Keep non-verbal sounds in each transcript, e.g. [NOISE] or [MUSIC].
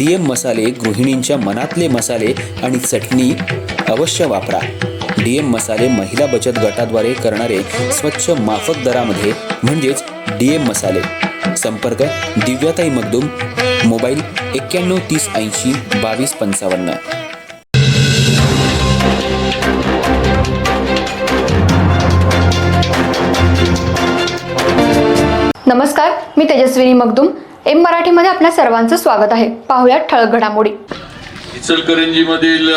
DM मसाले गृहिणींच्या मनातले मसाले आणि चटणी अवश्य वापरा. डीएम मसाले महिला बचत गटाद्वारे करणारे स्वच्छ माफक दरामध्ये म्हणजेच डीएम मसाले. संपर्क दिव्याताई मगदूम मोबाईल एक्क्याण्णव तीस ऐंशी बावीस पंचावन्न. नमस्कार मी तेजस्विनी मगदुम एम मराठीमध्ये आपल्या सर्वांचं स्वागत आहे. पाहुयात ठळक घडामोडी. इचलकरंजीमधील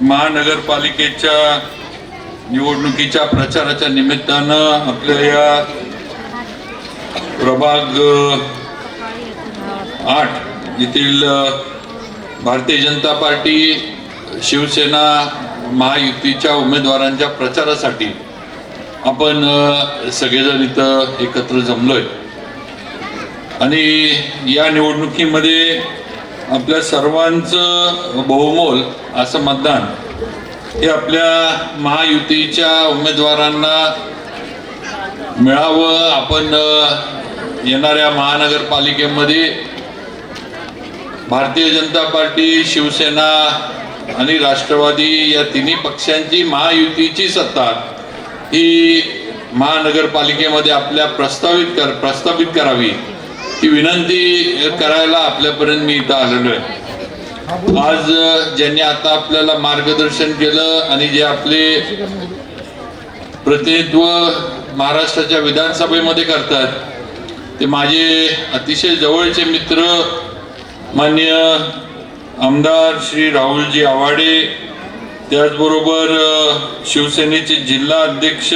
महानगरपालिकेच्या निवडणुकीच्या प्रचाराच्या निमित्तानं आपल्या या प्रभाग आठ येथील भारतीय जनता पार्टी शिवसेना महायुतीच्या उमेदवारांच्या प्रचारासाठी आपण सगळेजण इथं एकत्र जमलोय. आणि या निवडणुकीमध्ये आपल्या सर्वांचं बहुमोल असं मतदान हे आपल्या महायुतीच्या उमेदवारांना मिळावं. आपण येणाऱ्या महानगरपालिकेमध्ये भारतीय जनता पार्टी शिवसेना आणि राष्ट्रवादी या तिन्ही पक्षांची महायुतीची सत्ता ही महानगरपालिकेमध्ये आपल्या प्रस्तावित कर प्रस्थापित करावी. ही विनंती करायला आपल्यापर्यंत मी इथं आलेलो आहे. आज ज्यांनी आता आपल्याला मार्गदर्शन केलं आणि जे आपले प्रतिनिधित्व महाराष्ट्राच्या विधानसभेमध्ये करतात ते माझे अतिशय जवळचे मित्र मान्य आमदार श्री राहुलजी आवाडे त्याचबरोबर शिवसेनेचे जिल्हा अध्यक्ष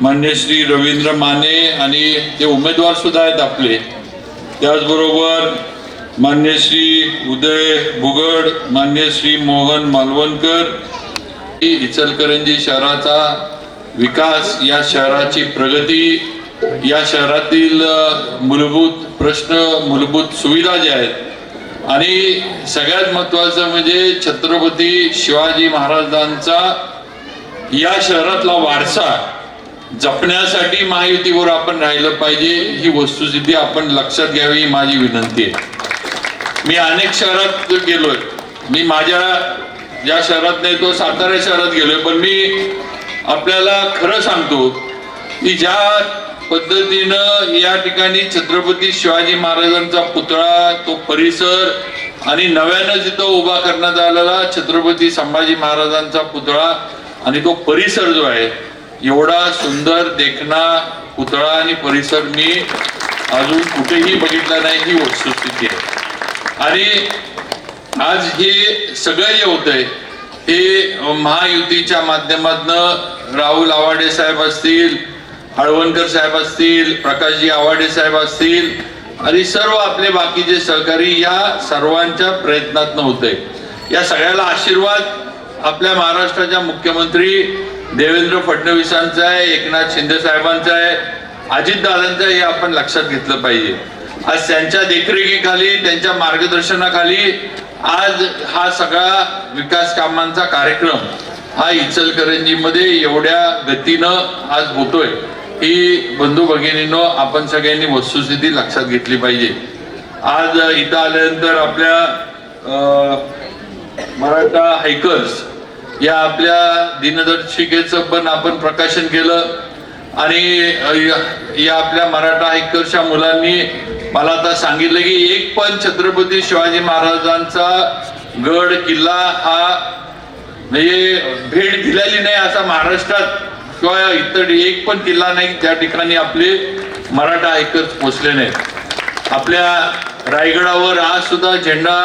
मान्य श्री रवींद्र माने आणि ते उमेदवार सुद्धा आहेत आपले. त्याचबरोबर मान्य श्री उदय भुगड मान्य श्री मोहन मालवणकर इचलकरंजी शहराचा विकास या शहराची प्रगती या शहरातील मूलभूत प्रश्न मूलभूत सुविधा ज्या आहेत. आणि सगळ्यात महत्वाचं म्हणजे छत्रपती शिवाजी महाराजांचा या शहरातला वारसा. जपण्यासाठी महायुतीवर आपण राहिलं पाहिजे ही वस्तुस्थिती आपण लक्षात घ्यावी ही माझी विनंती आहे. मी अनेक शहरात गेलोय. मी माझ्या ज्या शहरात नाही तो सातारा शहरात गेलोय. पण मी आपल्याला खरं सांगतो की ज्या पद्धतीनं या ठिकाणी छत्रपती शिवाजी महाराजांचा पुतळा तो परिसर आणि नव्यानं जिथं उभा करण्यात आलेला छत्रपती संभाजी महाराजांचा पुतळा आणि तो परिसर जो आहे एवढा सुंदर देखणा पुतळा आणि परिसर मी अजून कुठेही बघितला नाही ही वस्तुस्थिती आहे. आणि आज हे सगळं जे होतंय हे महायुतीच्या माध्यमातनं राहुल आवाडे साहेब असतील हळवणकर साहेब असतील प्रकाशजी आवाडे साहेब असतील आणि सर्व आपले बाकीचे सहकारी या सर्वांच्या प्रयत्नातनं होतंय. या सगळ्याला आशीर्वाद आपल्या महाराष्ट्राच्या मुख्यमंत्री देवेंद्र फडणवीसांचा आहे एकनाथ शिंदे साहेबांचा आहे अजितदादांचं आहे हे आपण लक्षात घेतलं पाहिजे. आज त्यांच्या देखरेखीखाली त्यांच्या मार्गदर्शनाखाली आज हा सगळा विकास कामांचा कार्यक्रम हा इचलकरंजीमध्ये एवढ्या गतीनं आज होतोय. ही बंधू भगिनीनो आपण सगळ्यांनी वस्तुस्थिती लक्षात घेतली पाहिजे. आज इथं आल्यानंतर आपल्या मराठा हायकर्स या आपल्या दिनदर्शिकेचं पण आपण प्रकाशन केलं. आणि या- आपल्या मराठा हायकर्सच्या मुलांनी मला आता सांगितलं की एक पण छत्रपती शिवाजी महाराजांचा गड किल्ला हा म्हणजे भेट दिलेली नाही असा महाराष्ट्रात किंवा इतर एक पण किल्ला नाही त्या ठिकाणी आपले मराठा ऐकत पोचले नाही आपल्या रायगडावर आज सुद्धा झेंडा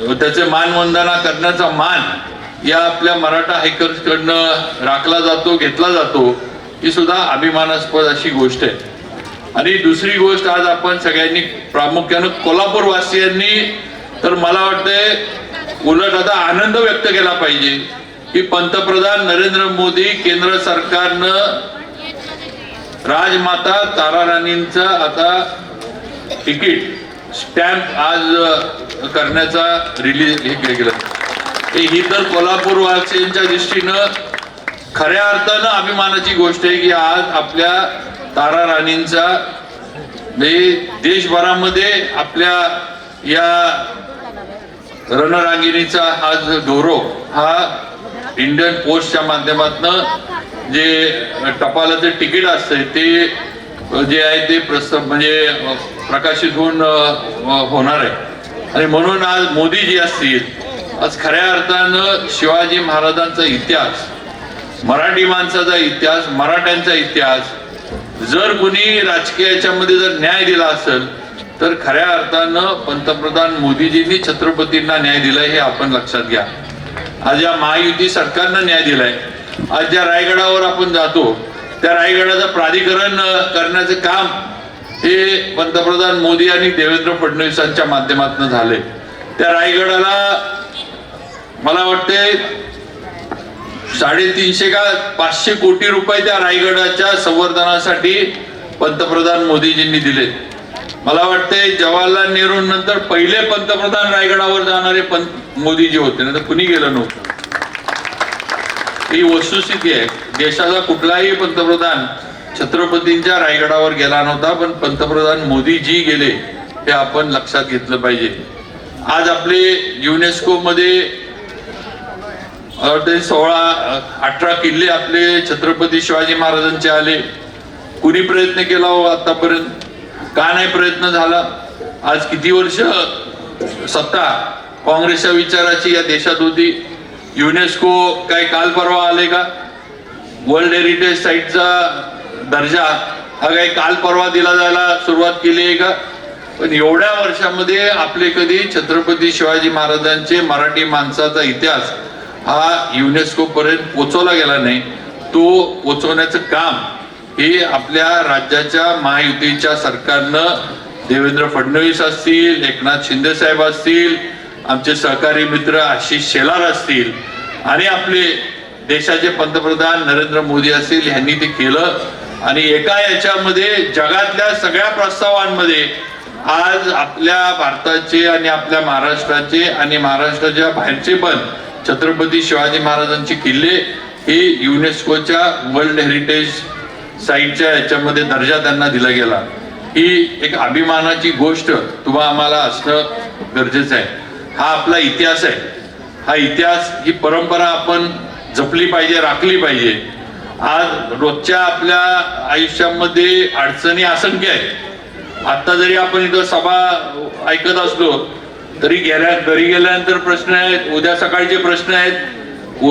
त्याचे मानवंदना करण्याचा मान या आपल्या मराठा हायकर्स कडनं राखला जातो घेतला जातो ही सुद्धा अभिमानास्पद अशी गोष्ट आहे. आणि दुसरी गोष्ट आज आपण सगळ्यांनी प्रामुख्यानं कोल्हापूर वासियांनी तर मला वाटतंय उलट आता आनंद व्यक्त केला पाहिजे की पंतप्रधान नरेंद्र मोदी केंद्र सरकारनं राजमाता तारा राणींचं आता तिकीट स्टॅम्प आज करण्याचा रिलीज हे केलं गेलं. ही तर कोल्हापूरवासियांच्या दृष्टीनं खऱ्या अर्थानं अभिमानाची गोष्ट आहे की आज आपल्या तारा राणींचा म्हणजे देशभरामध्ये आपल्या या रणरांगिणीचा आज गौरव हा इंडियन पोस्टच्या माध्यमातनं जे टपालाचं तिकीट असतंय ते जे आहे ते प्रस्त म्हणजे प्रकाशित होऊन होणार आहे. आणि म्हणून आज मोदीजी असतील आज खऱ्या अर्थानं शिवाजी महाराजांचा इतिहास मराठी माणसाचा इतिहास मराठ्यांचा इतिहास जर कुणी राजकीय याच्यामध्ये जर न्याय दिला असेल तर खऱ्या अर्थानं पंतप्रधान मोदीजींनी छत्रपतींना न्याय दिलाय हे आपण लक्षात घ्या. आज या महायुती सरकारनं न्याय दिलाय. आज ज्या रायगडावर आपण जातो त्या रायगडाचं प्राधिकरण करण्याचं काम हे पंतप्रधान मोदी आणि देवेंद्र फडणवीसांच्या माध्यमातून झाले. त्या रायगडाला मला वाटते साडेतीनशे का पाचशे कोटी रुपये त्या रायगडाच्या संवर्धनासाठी पंतप्रधान मोदीजींनी दिले मला वाटते जवाहरलाल नेहरू नंतर पहिले पंतप्रधान रायगडावर जाणारे पंत मोदीजी होते. नंतर कुणी गेलं नव्हतं. ही वस्तुस्थिती आहे. देशाचा कुठलाही पंतप्रधान छत्रपतींच्या रायगडावर गेला नव्हता पण पंतप्रधान मोदीजी गेले हे आपण लक्षात घेतलं पाहिजे. आज आपले युनेस्को मध्ये मला सोळा अठरा किल्ले आपले छत्रपती शिवाजी महाराजांचे आले. कुणी प्रयत्न केला हो आतापर्यंत? का नाही प्रयत्न झाला? आज किती वर्ष सत्ता? काँग्रेसच्या विचाराची या देशात होती. युनेस्को काय काल परवा आले का? वर्ल्ड हेरिटेज साईटचा दर्जा हा काही काल परवा दिला जायला सुरुवात केली आहे का? पण एवढ्या वर्षामध्ये आपले कधी छत्रपती शिवाजी महाराजांचे मराठी माणसाचा इतिहास हा युनेस्को पर्यंत पोचवला गेला नाही. तो पोचवण्याचं काम हे आपल्या राज्याच्या महायुतीच्या सरकारनं देवेंद्र फडणवीस असतील एकनाथ शिंदे साहेब असतील आमचे सहकारी मित्र आशिष शेलार असतील आणि आपले देशाचे पंतप्रधान नरेंद्र मोदी असतील यांनी ते केलं. आणि एका याच्यामध्ये जगातल्या सगळ्या प्रस्तावांमध्ये आज आपल्या भारताचे आणि आपल्या महाराष्ट्राचे आणि महाराष्ट्राच्या बाहेरचे पण छत्रपती शिवाजी महाराजांचे किल्ले हे युनेस्कोच्या वर्ल्ड हेरिटेज साईटच्या याच्यामध्ये दर्जा त्यांना दिला गेला. ही एक अभिमानाची गोष्ट तुम्हा आम्हाला असणं गरजेचं आहे. हा आपला इतिहास आहे. हा इतिहास ही परंपरा आपण जपली पाहिजे राखली पाहिजे. आज रोजच्या आपल्या आयुष्यामध्ये अडचणी असंख्य आहेत. आता जरी आपण इथं सभा ऐकत असलो तरी गेल्या घरी गेल्यानंतर प्रश्न आहेत उद्या सकाळचे प्रश्न आहेत.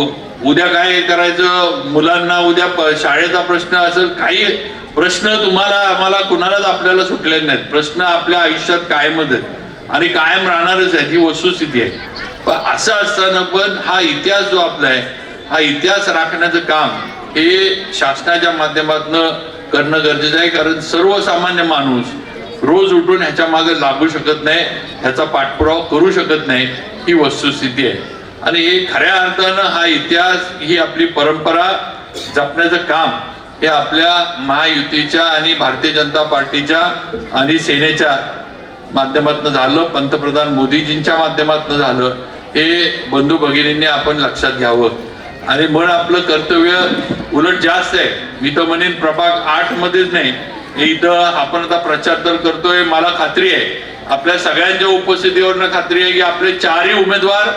उद्या काय करायचं? मुलांना उद्या शाळेचा प्रश्न असेल काही प्रश्न तुम्हाला आम्हाला कुणालाच आपल्याला सुटले नाहीत. प्रश्न आपल्या आयुष्यात कायमच आहेत. आणि कायम राहणारच आहे ही वस्तुस्थिती आहे. पण असं असताना पण हा इतिहास जो आपला आहे हा इतिहास राखण्याचं काम हे शासनाच्या माध्यमातून करणं गरजेचं आहे कारण सर्वसामान्य माणूस रोज उठून ह्याच्या मागे लागू शकत नाही ह्याचा पाठपुरावा करू शकत नाही ही वस्तुस्थिती आहे. आणि हे खऱ्या अर्थानं हा इतिहास ही आपली परंपरा जपण्याचं काम हे आपल्या महायुतीच्या आणि भारतीय जनता पार्टीच्या आणि सेनेच्या माध्यमातून झालं पंतप्रधान मोदीजींच्या माध्यमातून झालं हे बंधू भगिनींनी आपण लक्षात घ्यावं. आणि मग आपलं कर्तव्य उलट जास्त आहे. मी तर म्हणेन प्रभाग आठ मध्येच नाही. इथं आपण आता प्रचार तर करतोय मला खात्री आहे. आपल्या सगळ्यांच्या उपस्थितीवरनं खात्री आहे की आपले चारही उमेदवार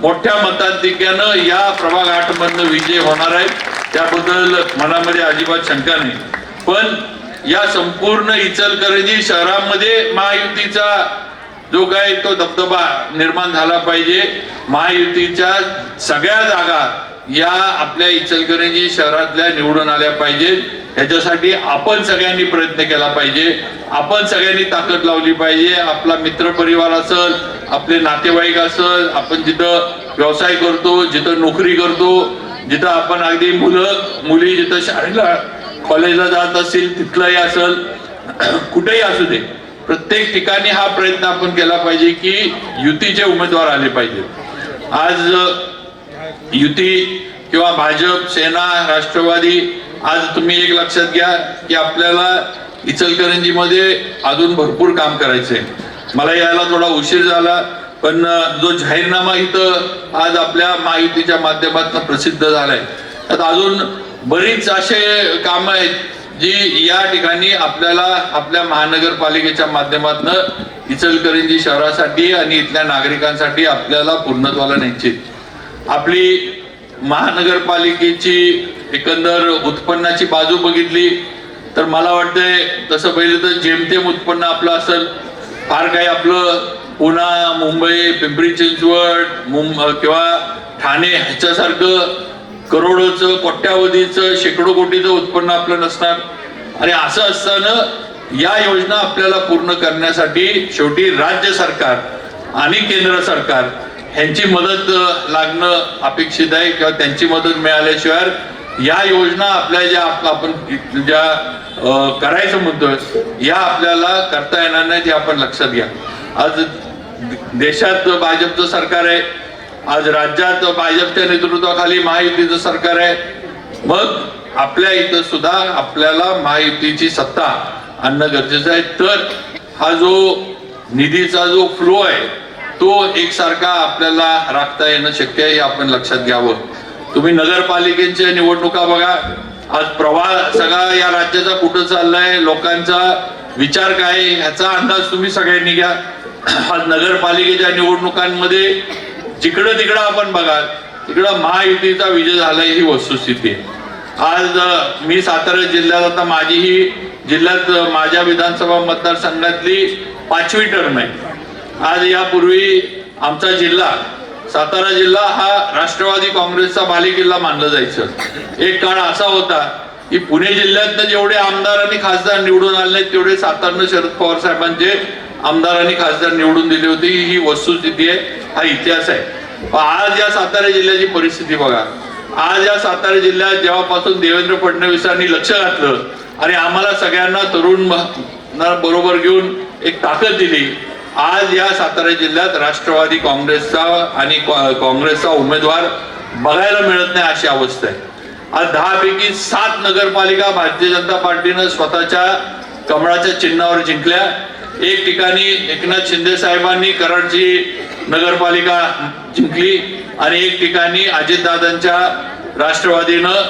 मोठ्या मताधिक्यानं या प्रभाग आठ मधनं विजय होणार आहे त्याबद्दल मनामध्ये अजिबात शंका नाही. पण या संपूर्ण इचलकरंजी शहरामध्ये महायुतीचा जो काय तो दबदबा निर्माण झाला पाहिजे. महायुतीच्या सगळ्या जागा या आपल्या इचलकरंजी शहरातल्या निवडून आल्या पाहिजेत ह्याच्यासाठी आपण सगळ्यांनी प्रयत्न केला पाहिजे. आपण सगळ्यांनी ताकद लावली पाहिजे. आपला मित्र परिवार असल आपले नातेवाईक असल आपण जिथं व्यवसाय करतो जिथं नोकरी करतो जिथं आपण अगदी मुलं मुली जिथं शाळेला कॉलेजला जात असतील तिथलंही असल [CLEARS THROAT] कुठेही असू दे. प्रत्येक ठिकाणी हा प्रयत्न आपण केला पाहिजे की युतीचे उमेदवार आले पाहिजेत. आज युती किंवा भाजप सेना राष्ट्रवादी आज तुम्ही एक लक्षात घ्या की आपल्याला इचलकरंजीमध्ये अजून भरपूर काम करायचंय. मला यायला थोडा उशीर झाला पण जो जाहीरनामा इथं आज आपल्या महायुतीच्या माध्यमातून प्रसिद्ध झालाय. त्यात अजून बरीच असे काम आहेत जी या ठिकाणी आपल्याला आपल्या महानगरपालिकेच्या माध्यमातून इचलकरंजी शहरासाठी आणि इथल्या नागरिकांसाठी आपल्याला पूर्णत्वाला न्यायची आपली महानगरपालिकेची एकंदर उत्पन्नाची बाजू बघितली तर मला वाटतंय तसं पहिले तर जेमतेम उत्पन्न आपलं असेल फार काही आपलं पुणा मुंबई पिंपरी चिंचवड मुंब किंवा ठाणे ह्याच्यासारखं करोडोचं कोट्यावधीचं शेकडो कोटीचं उत्पन्न आपलं नसणार. आणि असं असताना या योजना आपल्याला पूर्ण करण्यासाठी शेवटी राज्य सरकार आणि केंद्र सरकार ह्यांची मदत लागणं अपेक्षित आहे किंवा त्यांची मदत मिळाल्याशिवाय या योजना आपल्या ज्या आप- आपण ज्या करायचं म्हणतोय या आपल्याला करता येणार नाही ते आपण लक्षात घ्या. आज देशात भाजपचं सरकार आहे आज राज्यात भाजपच्या नेतृत्वाखाली महायुतीचं सरकार आहे. मग आपल्या इथं सुद्धा आपल्याला महायुतीची सत्ता आणणं गरजेचं आहे. तर हा जो निधीचा जो फ्लो आहे तो एकसारखा आपल्याला राखता येणं शक्य आहे हे आपण लक्षात घ्यावं. तुम्ही नगरपालिकेच्या निवडणुका बघा. आज प्रवाह सगळा या राज्याचा कुठं चाललाय लोकांचा विचार काय ह्याचा अंदाज तुम्ही सगळ्यांनी घ्या. आज नगरपालिकेच्या निवडणुकांमध्ये जिकडं तिकडं आपण बघा तिकडं महायुतीचा विजय झालाय ही वस्तुस्थिती. आहे आज मी सातारा जिल्ह्यात आता माझी ही जिल्ह्यात माझ्या विधानसभा मतदारसंघातली पाचवी टर्म आहे. आज यापूर्वी आमचा जिल्हा सातारा जिल्हा हा राष्ट्रवादी काँग्रेसचा बालेकिल्ला मानलं जायचं. एक काळ असा होता की पुणे जिल्ह्यातनं जेवढे आमदार आणि खासदार निवडून आले तेवढे सातारनं शरद पवार साहेबांचे आमदार आणि खासदार निवडून दिली होती. ही वस्तुस्थिती आहे हा इतिहास आहे. आज या सातारा जिल्ह्याची परिस्थिती बघा. आज या सातारा जिल्ह्यात जेव्हापासून देवेंद्र फडणवीसांनी लक्ष घातलं आणि आम्हाला सगळ्यांना तरुण बरोबर घेऊन एक ताकद दिली आज या सातारा जिल्ह्यात राष्ट्रवादी काँग्रेसचा आणि काँग्रेसचा उमेदवार बघायला मिळत नाही अशी अवस्था आहे. आज दहा पैकी सात नगरपालिका भारतीय जनता पार्टीनं स्वतःच्या कमळाच्या चिन्हावर जिंकल्या. एक ठिकाणी एकनाथ शिंदे साहेबांनी कराडची नगरपालिका जिंकली आणि एक ठिकाणी अजितदादांच्या राष्ट्रवादीनं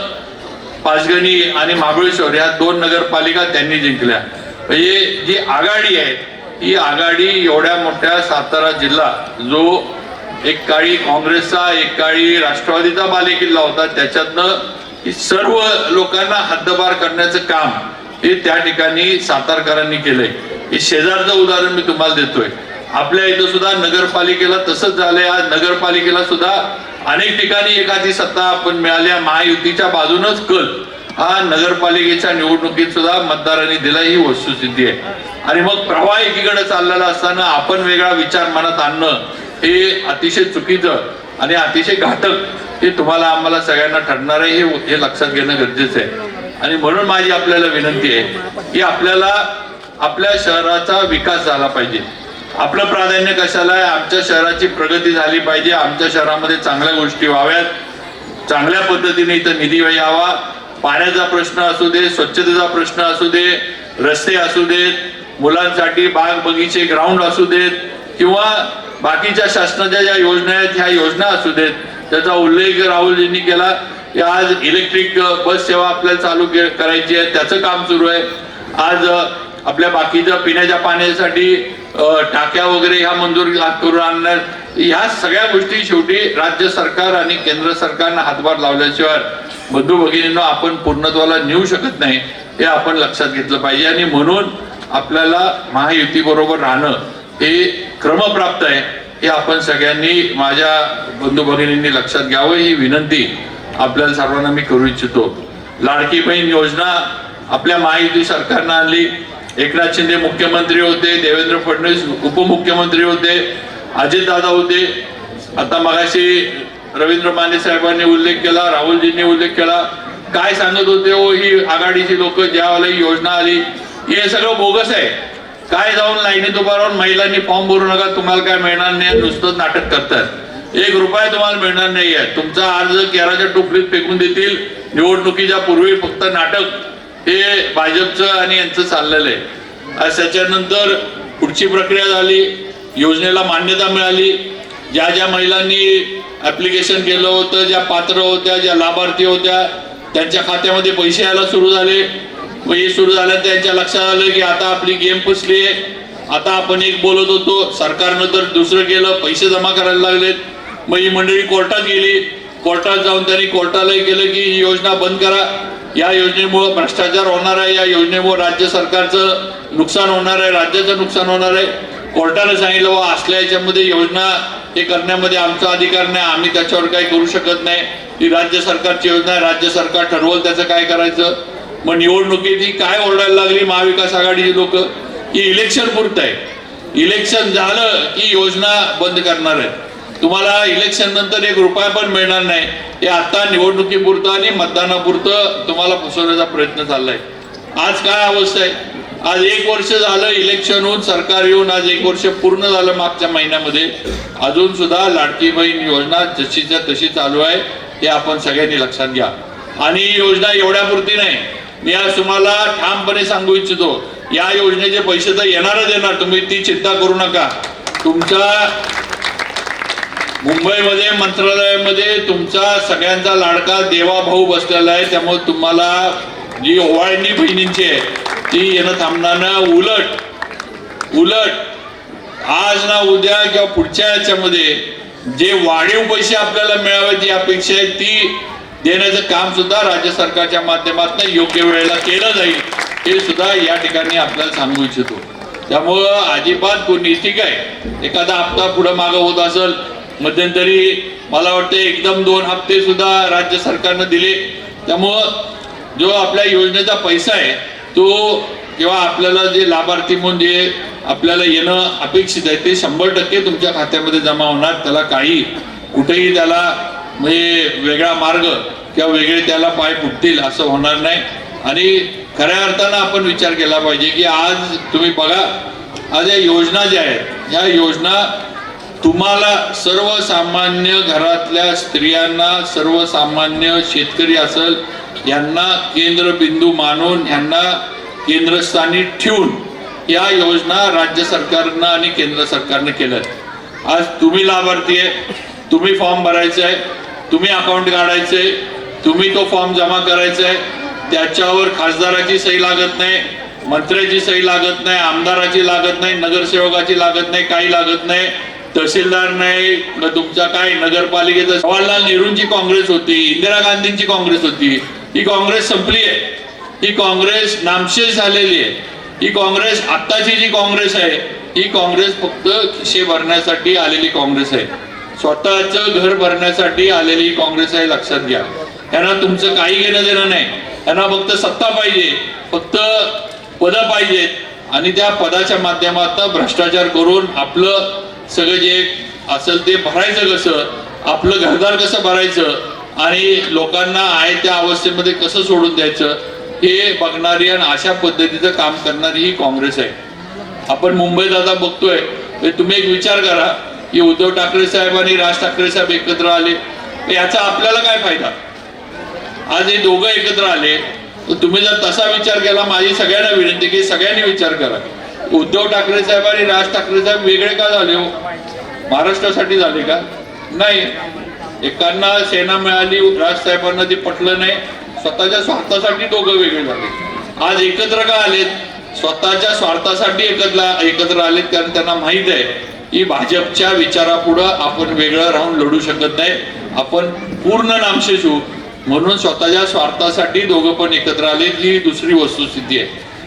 पाचगणी आणि महाबळेश्वर या दोन नगरपालिका त्यांनी जिंकल्या. म्हणजे जी आघाडी आहे ही आघाडी एवढ्या मोठ्या सातारा जिल्हा जो एक काळी काँग्रेसचा एक काळी राष्ट्रवादीचा बालेकिल्ला होता त्याच्यातनं ही सर्व लोकांना हद्दपार करण्याचं काम हे त्या ठिकाणी सातारकरांनी केलंय. हे शेजारचं उदाहरण मी तुम्हाला देतोय. आपल्या इथं सुद्धा नगरपालिकेला तसंच झालंय. आज नगरपालिकेला सुद्धा अनेक ठिकाणी एखादी सत्ता आपण मिळाल्या महायुतीच्या बाजूनच कल. हा नगरपालिकेच्या निवडणुकीत सुद्धा मतदारांनी दिला ही वस्तुस्थिती आहे. आणि मग प्रवाह एकीकडे चाललेला असताना आपण वेगळा विचार मनात आणणं हे अतिशय चुकीचं आणि अतिशय घातक हे तुम्हाला आम्हाला सगळ्यांना ठरणार आहे हे लक्षात घेणं गरजेचं आहे. आणि म्हणून माझी आपल्याला विनंती आहे की आपल्याला आपल्या शहराचा विकास झाला पाहिजे. आपलं प्राधान्य कशाला आहे? आमच्या शहराची प्रगती झाली पाहिजे. आमच्या शहरामध्ये चांगल्या गोष्टी व्हाव्यात. चांगल्या पद्धतीने इथं निधी यावा. पाण्याचा प्रश्न असू दे स्वच्छतेचा प्रश्न असू दे रस्ते असू देत मुलांसाठी बाग बगीचे ग्राउंड असू देत किंवा बाकीच्या शासनाच्या ज्या योजना आहेत ह्या योजना असू देत. त्याचा उल्लेख राहुलजींनी केला की आज इलेक्ट्रिक बस सेवा आपल्याला चालू करायची आहे त्याचं काम सुरू आहे. आज आपल्या बाकीच्या पिण्याच्या पाण्यासाठी टाक्या वगैरे ह्या मंजूर करून आणणार. ह्या सगळ्या गोष्टी शेवटी राज्य सरकार आणि केंद्र सरकारनं हातभार लावल्याशिवाय बंधू भगिनींना आपण पूर्णत्वाला नेऊ शकत नाही हे आपण लक्षात घेतलं पाहिजे. आणि म्हणून आपल्याला महायुती बरोबर राहणं हे क्रमप्राप्त आहे हे आपण सगळ्यांनी माझ्या बंधू भगिनींनी लक्षात घ्यावं. ही विनंती आपल्याला सर्वांना मी करू इच्छितो. लाडकी बहीण योजना आपल्या महायुती सरकारनं आणली. एकनाथ शिंदे मुख्यमंत्री होते देवेंद्र फडणवीस उपमुख्यमंत्री होते अजितदादा होते. आता मगाशी रवींद्र माने साहेबांनी उल्लेख केला राहुलजींनी उल्लेख केला. काय सांगत होते हो ही आघाडीची लोक ज्यावेळेला योजना आली हे सगळं बोगस आहे. काय जाऊन लाईनीत उभा राहून महिलांनी फॉर्म भरू नका तुम्हाला काय मिळणार नाही नुसतं नाटक करतात. एक रुपया तुम्हाला मिळणार नाही आहे. तुमचा अर्ज केराच्या टोपलीत फेकून देतील. निवडणुकीच्या पूर्वी फक्त नाटक हे भाजपचं आणि यांचं चाललेलं आहे. त्याच्यानंतर पुढची प्रक्रिया झाली. योजनेला मान्यता मिळाली. ज्या ज्या महिलांनी ऍप्लिकेशन केलं होतं ज्या पात्र होत्या ज्या लाभार्थी होत्या त्यांच्या खात्यामध्ये पैसे यायला सुरू झाले. मग हे सुरू झाल्या त्यांच्या लक्षात आलं की आता आपली गेम फसली आहे. आता आपण एक बोलत होतो सरकारनं तर दुसरं केलं पैसे जमा करायला लागलेत. मग ही मंडळी कोर्टात गेली. कोर्टात जाऊन त्यांनी कोर्टालाही केलं की ही योजना बंद करा. या योजनेमुळं भ्रष्टाचार होणार आहे. या योजनेमुळे राज्य सरकारचं नुकसान होणार आहे. राज्याचं नुकसान होणार आहे. कोर्टाने सांगितलं वा असल्या याच्यामध्ये योजना ते करण्यामध्ये आमचा अधिकार नाही आम्ही त्याच्यावर काही करू शकत नाही. ही राज्य सरकारची योजना आहे राज्य सरकार ठरवल त्याचं काय करायचं? मग निवडणुकीत ही काय ओरडायला लागली? महाविकास आघाडीची लोक? ही इलेक्शन पुरत आहे. इलेक्शन झालं की योजना बंद करणार आहे तुम्हाला इलेक्शन नंतर एक रुपया पण मिळणार नाही. हे आता निवडणुकीपुरतं आणि मतदानापुरतं तुम्हाला फसवण्याचा प्रयत्न चाललाय. आज काय अवस्था आहे? आज एक वर्ष झालं इलेक्शन होऊन सरकार येऊन आज एक वर्ष पूर्ण झालं मागच्या महिन्यामध्ये. अजून सुद्धा लाडकी बहीण योजना जशीच्या तशी चालू आहे हे आपण सगळ्यांनी लक्षात घ्या. आणि योजना एवढ्यापुरती नाही. मी आज तुम्हाला ठामपणे सांगू इच्छितो या योजनेचे पैसे तर येणारच येणार तुम्ही ती चिंता करू नका. तुमच्या मुंबईमध्ये मंत्रालयामध्ये तुमचा सगळ्यांचा लाडका देवाभाऊ बसलेला आहे त्यामुळे तुम्हाला जी ओवाळणी बहिणींची आहे ती येणं थांबणार ना उलट उलट आज ना उद्या किंवा पुढच्या याच्यामध्ये जे वाढीव पैसे आपल्याला मिळावे जी अपेक्षा आहे ती देण्याचं काम सुद्धा राज्य सरकारच्या माध्यमातून योग्य वेळेला केलं जाईल हे सुद्धा या ठिकाणी आपल्याला सांगू इच्छितो. त्यामुळं अजिबात कोणी ठीक आहे. एखादा हप्ता पुढं मागं होत असेल मध्यंतरी मला वाटतं एकदम दोन हप्ते सुद्धा राज्य सरकारनं दिले. त्यामुळं जो आपल्या योजनेचा पैसा आहे तो किंवा आपल्याला जे लाभार्थी म्हणून जे आपल्याला येणं अपेक्षित आहे ते शंभर टक्के तुमच्या खात्यामध्ये जमा होणार. त्याला काही कुठेही त्याला म्हणजे वेगळा मार्ग किंवा वेगळे त्याला पाय फुटतील असं होणार नाही. आणि खऱ्या अर्थानं आपण विचार केला पाहिजे की आज तुम्ही बघा आज या योजना ज्या आहेत ह्या योजना तुम्हाला सर्वसामान्य घरातल्या स्त्रियांना सर्वसामान्य शेतकरी असेल यांना केंद्रबिंदू मानून यांना केंद्रस्थानी ठेवून या योजना राज्य सरकारनं आणि केंद्र सरकारनं केल्यात. आज तुम्ही लाभार्थी आहे तुम्ही फॉर्म भरायचा आहे तुम्ही अकाउंट काढायचं आहे तुम्ही तो फॉर्म जमा करायचा आहे त्याच्यावर खासदाराची सही लागत नाही मंत्र्याची सही लागत नाही आमदाराची लागत नाही नगरसेवकाची लागत नाही काही लागत नाही. तहसीलदार नाही तुमचा काय नगरपालिकेचा जवाहरलाल नेहरूंची काँग्रेस होती इंदिरा गांधींची काँग्रेस होती. ही काँग्रेस संपली आहे. ही काँग्रेस नामशेष झालेली आहे. ही काँग्रेस आत्ताची जी काँग्रेस आहे ही काँग्रेस फक्त खिशे भरण्यासाठी आलेली काँग्रेस आहे. स्वतःचं घर भरण्यासाठी आलेली ही काँग्रेस आहे लक्षात घ्या. यांना तुमचं काही घेणं देणं नाही. यांना फक्त सत्ता पाहिजे फक्त पदं पाहिजेत. आणि त्या पदाच्या माध्यमात भ्रष्टाचार करून आपलं सगळं जे असेल ते भरायचं कसं आपलं घरदार कसं भरायचं आणि लोकांना आहे त्या अवस्थेमध्ये कसं सोडून द्यायचं हे बघणारी आणि अशा पद्धतीचं काम करणारी ही काँग्रेस आहे. आपण मुंबईत आता बघतोय तुम्ही एक विचार करा की उद्धव ठाकरे साहेब आणि राज ठाकरे साहेब एकत्र आले याचा आपल्याला काय फायदा? आज हे दोघं एकत्र आले तर तुम्ही जर तसा विचार केला माझी सगळ्यांना विनंती की सगळ्यांनी विचार करा. उद्धव ठाकरे साहेब आणि राज ठाकरे साहेब वेगळे का झाले हो? महाराष्ट्रासाठी झाले का? नाही. एकांना सेना मिळाली राज साहेबांना ते पटलं नाही. स्वतःच्या स्वार्थासाठी दोघं वेगळे झाले. आज एकत्र का आलेत? स्वतःच्या स्वार्थासाठी एकत्र एकत्र आलेत कारण त्यांना माहीत आहे की भाजपच्या विचारापुढं आपण वेगळं राहून लढू शकत नाही. आपण पूर्ण नामशेष होऊ. म्हणून स्वतःच्या स्वार्थासाठी दोघं पण एकत्र आले ही दुसरी वस्तुस्थिती आहे.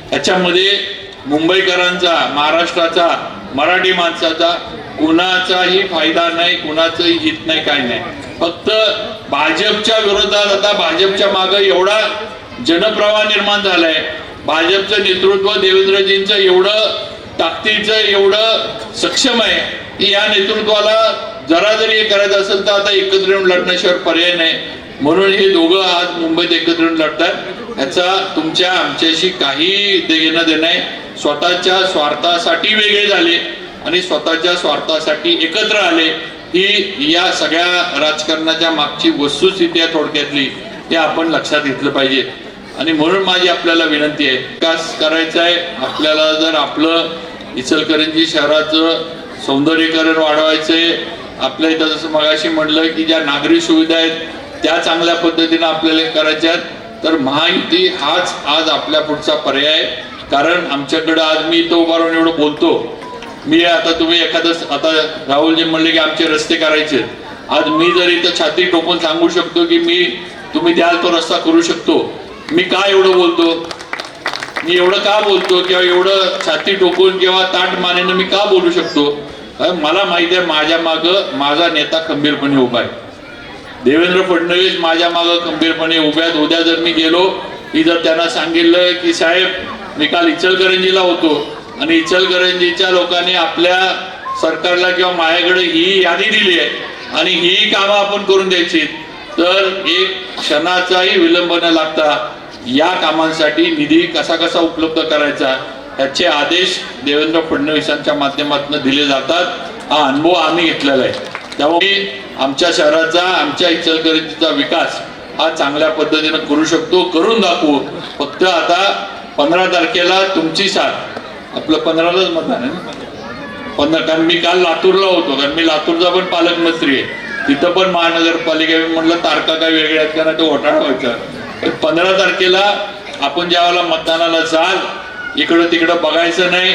त्याच्यामध्ये मुंबईकरांचा महाराष्ट्राचा मराठी माणसाचा कुणाचाही फायदा नाही कुणाचंही हित नाही काय नाही. फक्त भाजपच्या विरोधात आता भाजपच्या मागे एवढा जनप्रवाह निर्माण झालाय. भाजपचं नेतृत्व देवेंद्रजींचं एवढं ताकदीचं एवढं सक्षम आहे की या नेतृत्वाला जरा जरी हे करायचं असेल तर आता एकत्र येऊन लढण्याशिवाय पर्याय नाही. म्हणून हे दोघं आज मुंबईत एकत्र येऊन लढतात. ह्याचा तुमच्या आमच्याशी काही देणं देणं आहे. स्वतःच्या स्वार्थासाठी वेगळे झाले आणि स्वतःच्या स्वार्थासाठी एकत्र आले ही या सगळ्या राजकारणाच्या मागची वस्तुस्थिती आहे थोडक्यातली हे आपण लक्षात घेतलं पाहिजे. आणि म्हणून माझी आपल्याला विनंती आहे विकास करायचा आहे आपल्याला जर आपलं इचलकरंजी शहराचं सौंदर्यीकरण वाढवायचं आहे आपल्या इथं जसं मगाशी म्हणलं की ज्या नागरी सुविधा आहेत त्या चांगल्या पद्धतीनं आपल्याला करायच्या आहेत तर महायुती हाच आज आपल्या पुढचा पर्याय आहे. कारण आमच्याकडं आज मी तो उभा राहून एवढं बोलतो. मी आता तुम्ही एखादं आता राहुलजी म्हणले की आमचे रस्ते करायचे आज मी जर इथं छाती टोपून सांगू शकतो की मी तुम्ही द्याल तो रस्ता करू शकतो. मी का एवढं बोलतो? मी एवढं का बोलतो? किंवा एवढं छाती टोकून किंवा ताट मानेनं मी का बोलू शकतो? मला माहिती आहे माझ्या माग माझा नेता खंबीरपणे उभा आहे. देवेंद्र फडणवीस माझ्या मागं खंबीरपणे उभ्या आहेत. उद्या जर मी गेलो की जर त्यांना सांगितलं की साहेब मी काल इचलकरंजीला होतो आणि इचलकरंजीच्या लोकांनी आपल्या सरकारला किंवा माझ्याकडे ही यादी दिली आहे आणि ही कामं आपण करून द्यायची. तर एक क्षणाचाही विलंब न लागता या कामांसाठी निधी कसा कसा उपलब्ध करायचा ह्याचे आदेश देवेंद्र फडणवीसांच्या माध्यमातून दिले जातात. हा अनुभव आम्ही घेतलेला आहे. त्यामुळे आमच्या शहराचा आमच्या इचलकरंजीचा विकास हा चांगल्या पद्धतीनं करू शकतो करून दाखवू. फक्त आता पंधरा तारखेला तुमची साथ. आपलं पंधरालाच मतदान आहे ना? पंधरा कारण मी काल लातूरला होतो कारण मी लातूरचा पण पालकमंत्री आहे. तिथं पण महानगरपालिका म्हणलं तारखा काय वेगळ्या आहेत कारण ते घोटाळा व्हायचा. पण पंधरा तारखेला आपण ज्यावेळेला मतदानाला जाल इकडं तिकडं बघायचं नाही.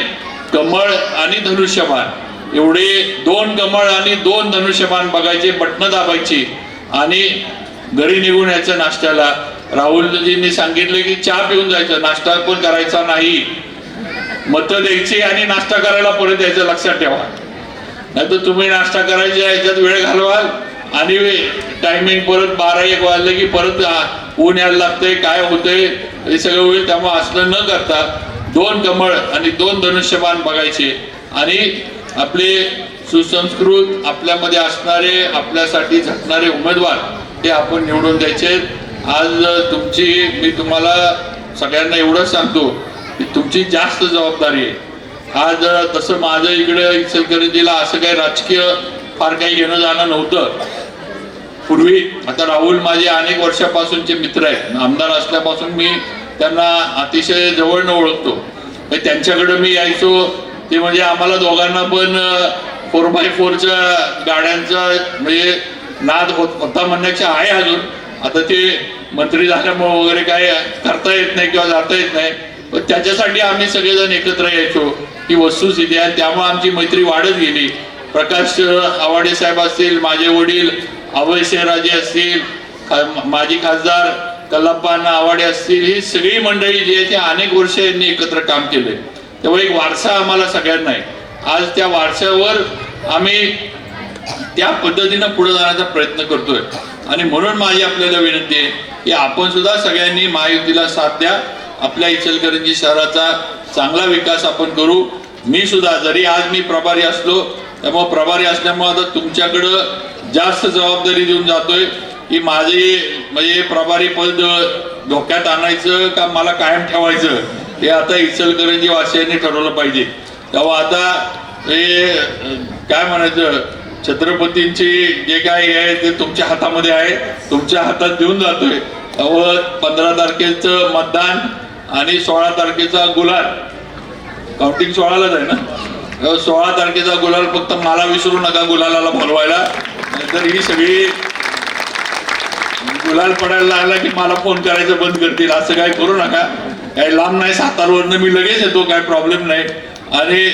कमळ आणि धनुष्यबाण. एवढे दोन कमळ आणि दोन धनुष्यबाण बघायचे बटणं दाबायची. आणि घरी निघून यायचं नाश्त्याला. राहुलजींनी सांगितलं की चहा पिऊन जायचं नाश्ता पण करायचा नाही. मतं द्यायची आणि नाश्ता करायला परत यायचं लक्षात ठेवा. नाही तर तुम्ही नाश्ता करायच्या याच्यात वेळ घालवाल आणि टायमिंग परत बारा एक वाजले की परत ऊन यायला लागतंय काय होतंय हे सगळं होईल. त्यामुळे असलं न करता दोन कमळ आणि दोन धनुष्यबाण बघायचे. आणि आपले सुसंस्कृत आपल्यामध्ये असणारे आपल्यासाठी झटणारे उमेदवार हे आपण निवडून द्यायचे. आज तुमची मी तुम्हाला सगळ्यांना एवढंच सांगतो की तुमची जास्त जबाबदारी आहे. आज तसं माझं इकडे इचलकरंजीला असं काही राजकीय फार काही येणं जाणं नव्हतं. पूर्वी आता राहुल माझे अनेक वर्षापासूनचे मित्र आहेत. आमदार असल्यापासून मी त्यांना अतिशय जवळनं ओळखतो. म्हणजे त्यांच्याकडे मी यायचो. ते म्हणजे आम्हाला दोघांना पण फोर बाय फोरच्या गाड्यांचा म्हणजे नाद होत होता म्हणण्याचे आहे अजून. आता ते मंत्री झाल्यामुळे वगैरे काय करता येत नाही किंवा जाता येत नाही. पण त्याच्यासाठी आम्ही सगळेजण एकत्र यायचो. ही वस्तुस्थिती आहे. त्यामुळे आमची मैत्री वाढत गेली. प्रकाश आवाडे साहेब असतील माझे वडील अभयसिंहराजे असतील खा- माजी खासदार कल्लप्पांना आवाडे असतील ही सगळी मंडळी जी आहे ती अनेक वर्ष यांनी एकत्र काम केले तेव्हा एक वारसा आम्हाला सगळ्यांना आहे. आज त्या वारशावर आम्ही त्या पद्धतीनं पुढे जाण्याचा प्रयत्न करतोय. आणि म्हणून माझी आपल्याला विनंती आहे की आपण सुद्धा सगळ्यांनी महायुतीला साथ द्या. आपल्या इचलकरंजी शहराचा चांगला विकास आपण करू. मी सुद्धा जरी आज मी प्रभारी असलो त्यामुळे प्रभारी असल्यामुळे आता तुमच्याकडं जास्त जबाबदारी देऊन जातोय की माझे म्हणजे प्रभारी पद धोक्यात आणायचं का मला कायम ठेवायचं हे आता इचलकरंजी वासियांनी ठरवलं पाहिजे. तेव्हा आता हे काय म्हणायचं छत्रपतींची जे काय आहे ते तुमच्या हातामध्ये आहे. तुमच्या हातात देऊन जातोय. व पंधरा तारखेचं मतदान आणि सोळा तारखेचा गुलाल. काउंटिंग सोळालाच आहे ना? सोळा तारखेचा गुलाल फक्त मला विसरू नका गुलालाला बोलवायला. नाहीतर ही सगळी गुलाल पडायला लागला की मला फोन करायचं बंद करतील. असं काय करू नका. काही लांब नाही सातारवरनं मी लगेच येतो काय प्रॉब्लेम नाही. आणि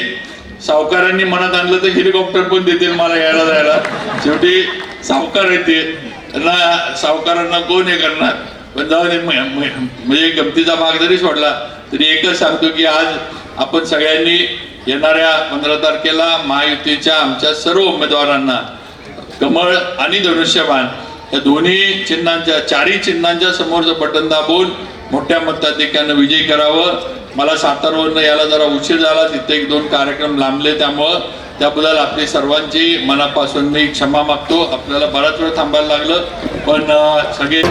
सावकारांनी मनात आणलं तर हेलिकॉप्टर पण देतील मला यायला जायला. शेवटी सावकार येते ना सावकारांना कोण हे करणार? पण जाऊ दे म्हणजे गमतीचा भाग जरी सोडला तरी एकच सांगतो की आज आपण सगळ्यांनी येणाऱ्या पंधरा तारखेला महायुतीच्या आमच्या सर्व उमेदवारांना कमळ आणि धनुष्यबाण या दोन्ही चिन्हांच्या चारही चिन्हांच्या समोरचं बटन दाबून मोठ्या मताधिक्यानं विजयी करावं. मला सातारवरनं यायला जरा उशीर झाला. तिथे एक दोन कार्यक्रम लांबले त्यामुळं त्याबद्दल आपली सर्वांची मनापासून मी क्षमा मागतो. आपल्याला बराच वेळ थांबायला लागलं पण सगळे